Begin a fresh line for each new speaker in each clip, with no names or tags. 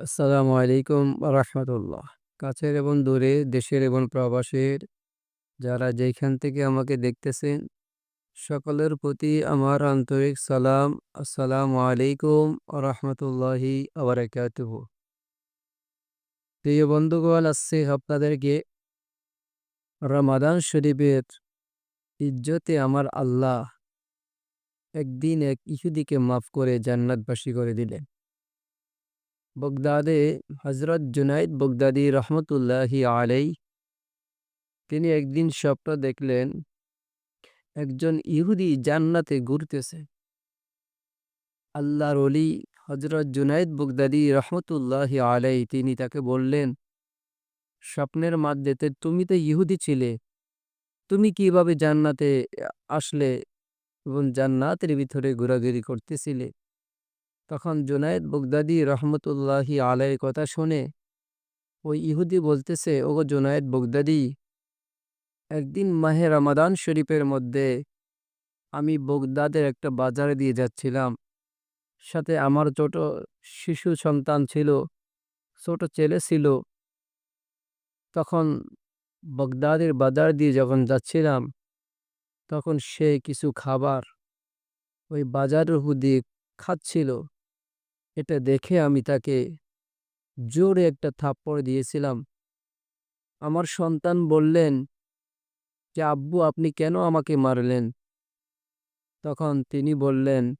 আসসালামু আলাইকুম রাহমাতুল্লাহ। কাছের এবং দূরে, দেশের এবং প্রবাসের যারা যেখান থেকে আমাকে দেখতেছেন, সকলের প্রতি আমার আন্তরিক সালাম। আসসালামু আলাইকুম রাহমাতুল্লাহি ওয়া বারাকাতুহু। প্রিয় বন্ধুগণ, আজকে আপনাদেরকে রমাদান শরীফের ইজ্জতে আমার আল্লাহ একদিন এক ইহুদিকে মাফ করে জান্নাতবাসী করে দিলেন। বগদাদে হজরত জুনাইদ বগদাদি রহমতুল্লাহি আলাই তিনি একদিন স্বপ্ন দেখলেন, একজন ইহুদি জান্নাতে ঘুরতেছে। আল্লাহর অলি হজরত জুনাইদ বগদাদি রহমতুল্লাহি আলাই তিনি তাকে বললেন, স্বপ্নের মাধ্যমে তুমি তো ইহুদি ছিলে, তুমি কীভাবে জান্নাতে আসলে এবং জান্নাতের ভিতরে ঘোরাঘুরি করতেছিলে? তখন জুনায়দ বগদাদি রহমতুল্লাহি আলাইয়ের কথা শুনে ওই ইহুদি বলতেছে, ওগো জুনায়দ বগদাদি, একদিন মাহে রমাদান শরীফের মধ্যে আমি বগদাদের একটা বাজারে দিয়ে যাচ্ছিলাম। সাথে আমার ছোট শিশু সন্তান ছিল, ছোট ছেলে ছিল। তখন বগদাদের বাজার দিয়ে যখন যাচ্ছিলাম, তখন সে কিছু খাবার ওই বাজারের হুদি খাচ্ছিল। এটা দেখে আমি তাকে জোরে একটা থাপ্পড় দিয়েছিলাম। আমার সন্তান বললেন, যে আব্বু, আপনি কেন আমাকে মারলেন? তখন তিনি বললেন,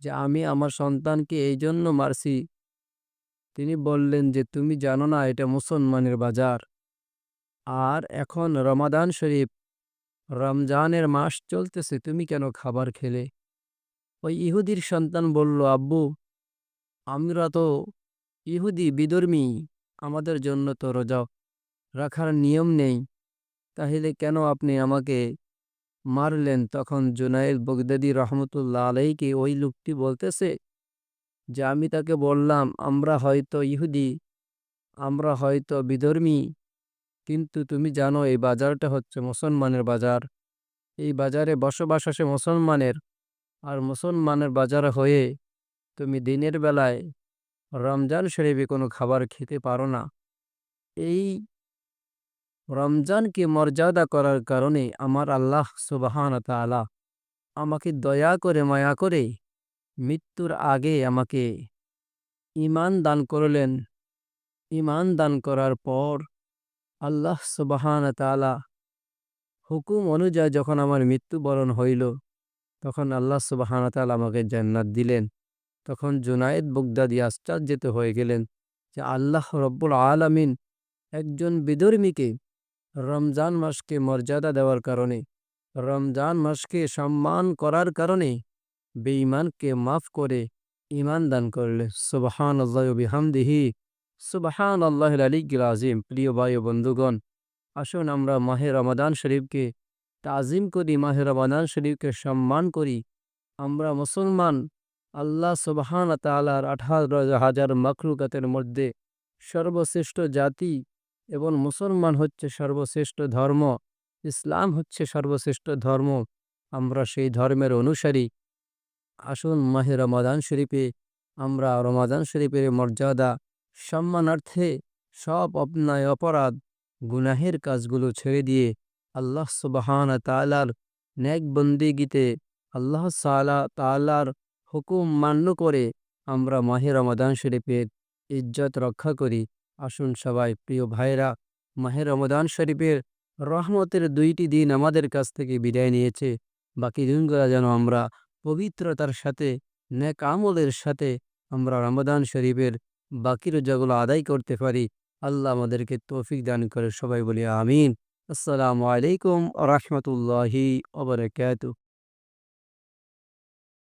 যে আমি আমার সন্তানকে এই জন্য মারছি। তিনি বললেন, যে তুমি জানো না, এটা মুসলমানের বাজার। আর এখন রমাদান শরীফ, রমজানের মাস চলতেছে, তুমি কেন খাবার খেলে? ওই ইহুদির সন্তান বলল, আব্বু আমরা তো ইহুদি বিধর্মী, আমাদের জন্য তো রোজা রাখার নিয়ম নেই। তাহলে কেন আপনি আমাকে মারলেন তখন জুনাইদ বগদাদি রহমতুল্লাহ আলাইকে ওই লোকটি বলতেছে যে, আমি তাকে বললাম, আমরা হয়তো ইহুদি, আমরা হয়তো বিধর্মী, কিন্তু তুমি জানো এই বাজারটা হচ্ছে মুসলমানের বাজার। এই বাজারে বসবাস আসে মুসলমানের, আর মুসলমানের বাজার হয়ে তুমি দিনের বেলায় রমজান শরীফে কোনো খাবার খেতে পারো না। এই রমজানকে মর্যাদা করার কারণে আমার আল্লাহ সুবাহান তালা আমাকে দয়া করে, মায়া করে মৃত্যুর আগে আমাকে ইমান দান করলেন। ইমান দান করার পর আল্লাহ সুবাহান তালা হুকুম অনুযায়ী যখন আমার মৃত্যুবরণ হইল, তখন আল্লাহ সুবাহান তালা আমাকে জান্নাত দিলেন। তখন জুনায়েদ বুগদাদি আশ্চর্যিত হয়ে গেলেন যে আল্লাহ রব্বুল আলমিন একজন বিধর্মীকে রমজান মাসকে মর্যাদা দেওয়ার কারণে, রমজান মাসকে সম্মান করার কারণে বেঈমানকে মাফ করে ইমান দান করলে সুবাহান আল্লাহ বিহামদিহি। সুবাহান আল্লাহ আলিকুল আজিম প্রিয় ভাই বন্ধুগণ, আসুন আমরা মাহে রমাদান শরীফকে, তাজিম করি, মাহে রমাদান শরীফকে সম্মান করি। আমরা মুসলমান আল্লাহ সুবাহান তালার আঠারো হাজার মখলুকাতের মধ্যে সর্বশ্রেষ্ঠ জাতি এবং মুসলমান হচ্ছে সর্বশ্রেষ্ঠ ধর্ম, ইসলাম হচ্ছে সর্বশ্রেষ্ঠ ধর্ম, আমরা সেই ধর্মের অনুসারী। আসুন মাহে রমাদান শরীফে আমরা রমাদান শরীফের মর্যাদা, সম্মানার্থে সব অপনায় অপরাধ, গুনাহের কাজগুলো ছেড়ে দিয়ে আল্লাহ সুবাহান তালার ন্যাক বন্দিগিতে আল্লাহ সালা তালার হুকুম মান্য করে আমরা মাহে রমাদান শরীফের ইজ্জত রক্ষা করি। আসুন সবাই প্রিয় ভাইরা মাহে রমাদান শরীফের রহমতের দুইটি দিন আমাদের কাছ থেকে বিদায় নিয়েছে। বাকি দিনগুলো যেন আমরা পবিত্রতার সাথে ন্যাক আমলের সাথে আমরা রমাদান শরীফের বাকি রোজাগুলো আদায় করতে পারি। আল্লাহ আমাদেরকে তৌফিক দান করে সবাই বলি আমিন। আসসালামু আলাইকুম রহমতুল্লাহি ওবরাকাতু